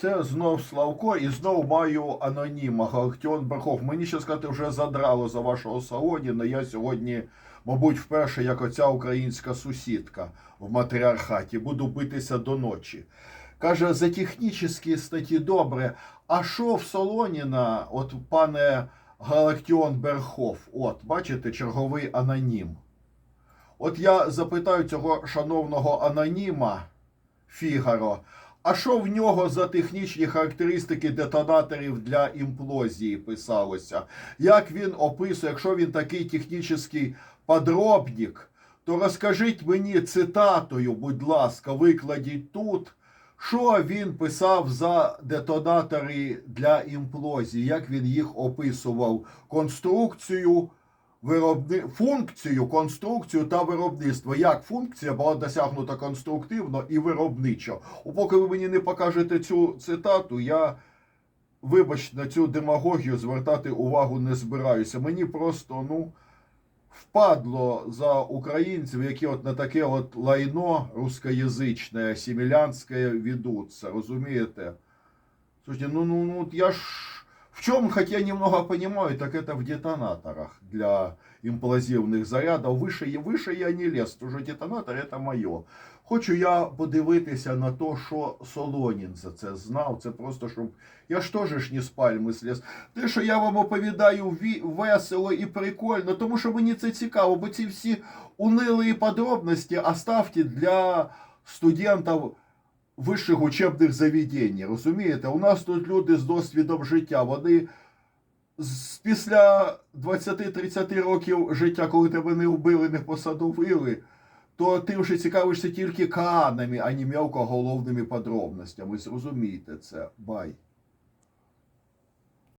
Це знов Славко і знов маю аноніма Галактіон Берхов. Мені ще сказати вже задрало за вашого Солоніна. Я сьогодні, мабуть, вперше, як оця українська сусідка в матріархаті, буду битися до ночі. Каже, за технічні статті добре. А що в Солоніна, от пане Галактіон Берхов, от, бачите, черговий анонім. От я запитаю цього шановного аноніма Фігаро, а що в нього за технічні характеристики детонаторів для імплозії писалося? Як він описує, якщо він такий технічний подробник, то розкажіть мені цитатою, будь ласка, викладіть тут, що він писав за детонатори для імплозії, як він їх описував, конструкцію, виробни... функцію, конструкцію та виробництво. Як функція була досягнута конструктивно і виробничо. Поки ви мені не покажете цю цитату, я, вибачте, на цю демагогію звертати увагу не збираюся. Мені просто, ну. Впадло за українців, які от на таке от лайно рускоязичне, сімілянське ведуться, розумієте? Слушайте, ну, ну, ну, я ж в чем, хотя я немного понимаю, так это в детонаторах для имплозивных зарядов. Выше, і- выше я не лез, уже детонатор это моє. Хочу я подивитися на то, що Солонін за це знав. Це просто щоб. Я ж теж ж не з пальми сліз. Те, що я вам оповідаю ві- весело і прикольно, тому що мені це цікаво, бо ці всі унилі подробності оставте для студентів вищих учебних заведень. Розумієте? У нас тут люди з досвідом життя. Вони з, після 20-30 років життя, коли тебе не вбили, не посадовили, то ти вже цікавишся тільки каанами, а не мелкоголовними подробностями. Зрозумійте це. Бай.